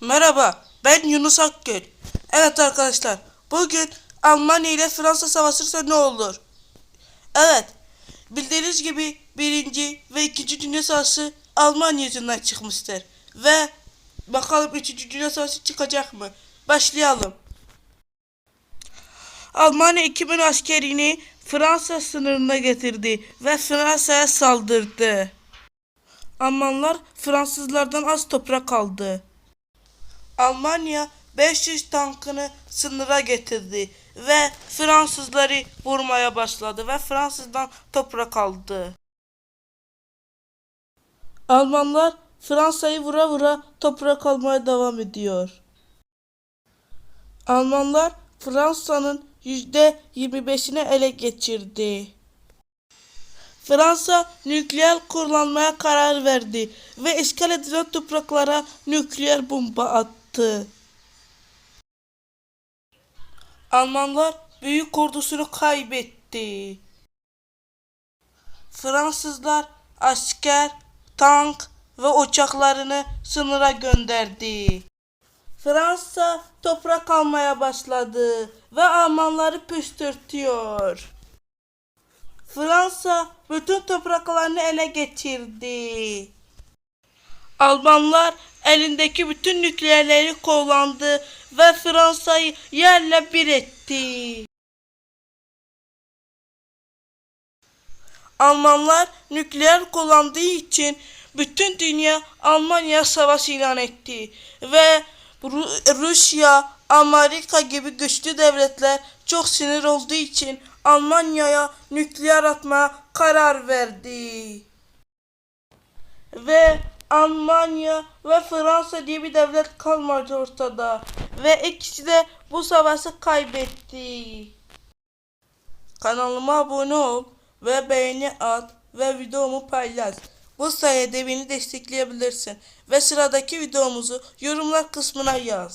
Merhaba, ben Yunus Akgül. Evet arkadaşlar, bugün Almanya ile Fransa savaşırsa ne olur? Evet, bildiğiniz gibi birinci ve ikinci Dünya Savaşı Almanya yüzünden çıkmıştır. Ve bakalım üçüncü Dünya Savaşı çıkacak mı? Başlayalım. Almanya 2000 askerini Fransa sınırına getirdi ve Fransa'ya saldırdı. Almanlar Fransızlardan az toprak aldı. Almanya 500 tankını sınıra getirdi ve Fransızları vurmaya başladı ve Fransızdan toprak aldı. Almanlar Fransa'yı vura vura toprak almaya devam ediyor. Almanlar Fransa'nın %25'ini ele geçirdi. Fransa nükleer kullanmaya karar verdi ve işgal edilen topraklara nükleer bomba attı. Almanlar büyük ordusunu kaybetti. Fransızlar asker, tank ve uçaklarını sınıra gönderdi. Fransa toprak almaya başladı ve Almanları püstürtüyor. Fransa bütün topraklarını ele geçirdi. Almanlar elindeki bütün nükleerleri kullandı ve Fransa'yı yerle bir etti. Almanlar nükleer kullandığı için bütün dünya Almanya savaş ilan etti ve Ru- Rusya, Amerika gibi güçlü devletler çok sinir olduğu için Almanya'ya nükleer atmaya karar verdi. Ve Almanya ve Fransa diye bir devlet kalmadı ortada. Ve ikisi de bu savaşı kaybetti. Kanalıma abone ol ve beğeni at ve videomu paylaş. Bu sayede beni destekleyebilirsin ve sıradaki videomuzu yorumlar kısmına yaz.